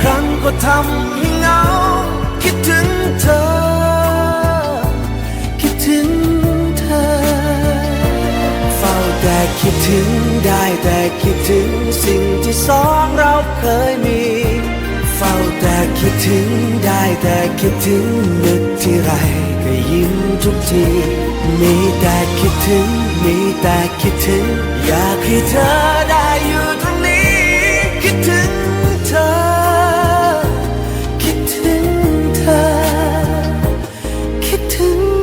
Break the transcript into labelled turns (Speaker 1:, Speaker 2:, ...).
Speaker 1: ครั้งก็ทำให้เหงา คิดถึงเธอ คิดถึงเธอ เฝ้าแต่คิดถึงได้แต่คิดถึงสิ่งที่สองเราเคยมีเฝ้าแต่คิดถึงได้แต่คิดถึงนึกที่ไรก็ยิ้มทุกที มีแต่คิดถึง มีแต่คิดถึง อยากให้เธอได้อยู่ตรงนี้ คิดถึง You.